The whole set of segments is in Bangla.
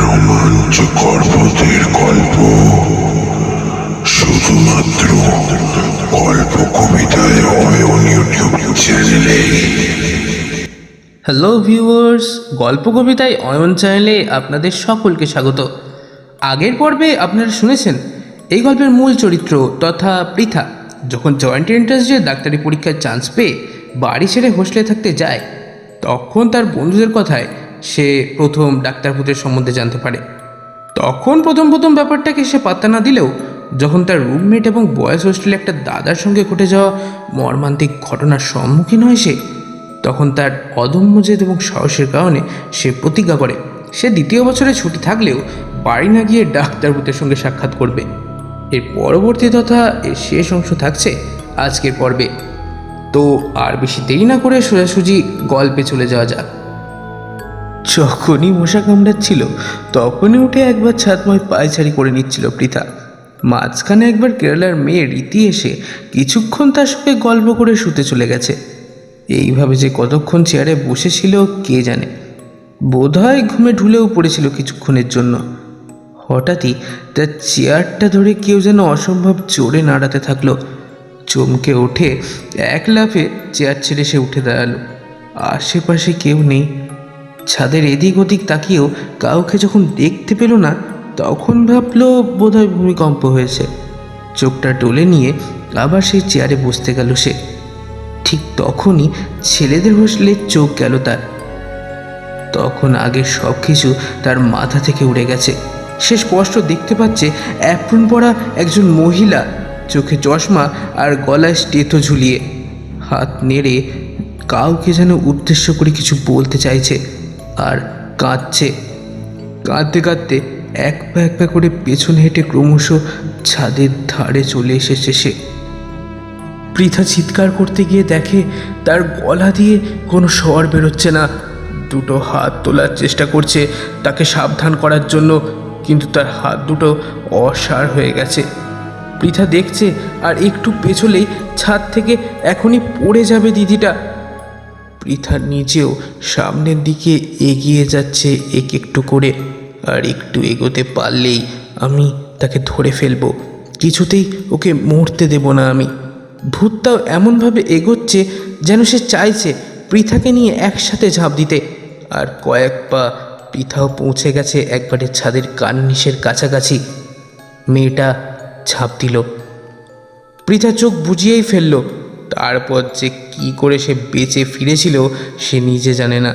রোমাঞ্চকর গল্প, শুধুমাত্র গল্প কবিতায় হ্যালো ভিউয়ার্স গল্প কবিতায় অয়ন চ্যানেলে আপনাদের সকলকে স্বাগত। আগের পর্বে আপনারা শুনেছেন, এই গল্পের মূল চরিত্র তথা পৃথা, যখন জয়েন্ট এন্ট্রান্সে ডাক্তারি পরীক্ষার চান্স পেয়ে বাড়ি ছেড়ে হোস্টেলে থাকতে যায়, তখন তার বন্ধুদের কথায় সে প্রথম ডাক্তার ভূতের সম্বন্ধে জানতে পারে। তখন প্রথম প্রথম ব্যাপারটাকে সে পাত্তা না দিলেও যখন তার রুমমেট এবং বয়েজ হোস্টেলে একটা দাদার সঙ্গে ঘটে যাওয়া মর্মান্তিক ঘটনার সম্মুখীন হয় সে, তখন তার অদম্য জেদ এবং সাহসের কারণে সে প্রতিজ্ঞা করে, সে দ্বিতীয় বছরে ছুটি থাকলেও বাড়ি না গিয়ে ডাক্তার ভূতের সঙ্গে সাক্ষাৎ করবে। এর পরবর্তী তথা এর শেষ অংশ থাকছে আজকের পর্বে। তো আর বেশি দেরি না করে সোজাসুজি গল্পে চলে যাওয়া যাক। যখনই মশা কামড়াচ্ছিল, তখনই উঠে একবার ছাতময় পায়চারি করে নিচ্ছিল পৃথা মাঝখানে একবার কেরালার মেয়ে রীতি এসে কিছুক্ষণ তার সঙ্গে গল্প করে শুতে চলে গেছে। এইভাবে যে কতক্ষণ চেয়ারে বসেছিল, কে জানে? বোধহয় ঘুমে ঢুলেও পড়েছিল কিছুক্ষণের জন্য। হঠাৎই তার চেয়ারটা ধরে কেউ যেন অসম্ভব জোরে নাড়াতে থাকল। চমকে ওঠে এক লাফে চেয়ার ছেড়ে সে উঠে দাঁড়াল। আশেপাশে কেউ নেই। ছাদের এদিক ওদিক তাকিয়েও কাউকে যখন দেখতে পেল না, তখন ভাবলো বোধহয় ভূমিকম্প হয়েছে। চোখটা টলে নিয়ে আবার সেই চেয়ারে বসতে গেল সে। ঠিক তখনই ছেলেদের বসলে চোখ গেল তার। তখন আগে সব কিছু তার মাথা থেকে উড়ে গেছে। সে স্পষ্ট দেখতে পাচ্ছে অ্যাপ্রন পরা একজন মহিলা, চোখে চশমা আর গলায় স্টেথো ঝুলিয়ে। হাত নেড়ে কাউকে যেন উদ্দেশ্য করে কিছু বলতে চাইছে। আর কাঁদছে। কাঁদতে কাঁদতে এক পা এক পা করে পেছনে হেঁটে ক্রমশ ছাদের ধারে চলে এসেছে সে। পৃথা চিৎকার করতে গিয়ে দেখে তার গলা দিয়ে কোনো স্বর বেরোচ্ছে না। দুটো হাত তোলার চেষ্টা করছে তাকে সাবধান করার জন্য, কিন্তু তার হাত দুটো অসার হয়ে গেছে। পৃথা দেখছে আর একটু পেছলেই ছাদ থেকে এখনই পড়ে যাবে দিদিটা। পৃথা নিজেও সামনের দিকে এগিয়ে যাচ্ছে এক একটু করে। আর একটু এগোতে পারলেই আমি তাকে ধরে ফেলব। কিছুতেই ওকে মরতে দেব না আমি। ভূতটাও এমনভাবে এগোচ্ছে যেন সে চাইছে পৃথাকে নিয়ে একসাথে ঝাঁপ দিতে। আর কয়েক পা পৃথাও পৌঁছে গেছে একবারে ছাদের কার্নিশের কাছাকাছি। মেয়েটা ঝাঁপ দিল। পৃথা চোখ বুঝিয়েই ফেলল তারপর যে কি করে সে বেঁচে ফিরেছিল, সে নিজে জানে না।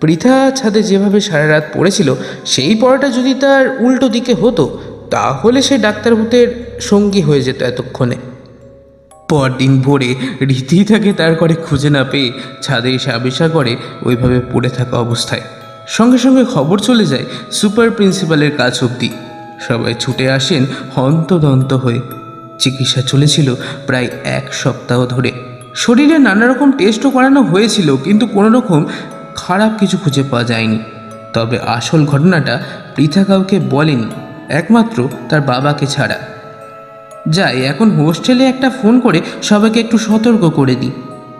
পৃথা ছাদে যেভাবে সারা রাত পড়েছিল, সেই পড়াটা যদি তার উল্টো দিকে হতো, তাহলে সে ডাক্তার ভূতের সঙ্গী হয়ে যেত এতক্ষণে। পরদিন ভোরে রীতি তাকে তার করে খুঁজে না পেয়ে ছাদে এসে আবিষ্কার করে ওইভাবে পড়ে থাকা অবস্থায়। সঙ্গে সঙ্গে খবর চলে যায় সুপার প্রিন্সিপালের কাছ অবধি। সবাই ছুটে আসেন হন্তদন্ত হয়ে। চিকিৎসা চলেছিল প্রায় এক সপ্তাহ ধরে। শরীরে নানা রকম টেস্টও করানো হয়েছিল, কিন্তু কোনো রকম খারাপ কিছু খুঁজে পাওয়া যায়নি। তবে আসল ঘটনাটা পৃথা কাউকে বলেনি, একমাত্র তার বাবাকে ছাড়া। যাই, এখন হোস্টেলে একটা ফোন করে সবাইকে একটু সতর্ক করে দিই।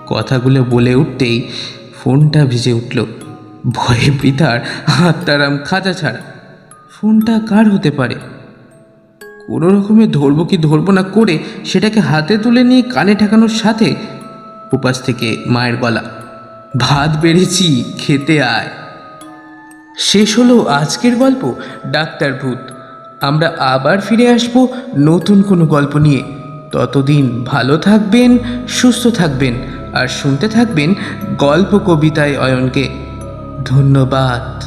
কথাগুলো বলে উঠতেই ফোনটা ভিজে উঠল। ভয়ে পৃথার হাতটারাম খাঁচা ছাড়া। ফোনটা কার হতে পারে? কোনো রকমে ধরবো কি ধরবো না করে সেটাকে হাতে তুলে নিয়ে কানে ঠেকানোর সাথে উপাস থেকে মায়ের গলা, ভাত বেড়েছি, খেতে আয়। শেষ হলো আজকের গল্প, ডাক্তার ভূত। আমরা আবার ফিরে আসব নতুন কোনো গল্প নিয়ে। ততদিন ভালো থাকবেন, সুস্থ থাকবেন, আর শুনতে থাকবেন গল্প কবিতায় অয়নকে। ধন্যবাদ।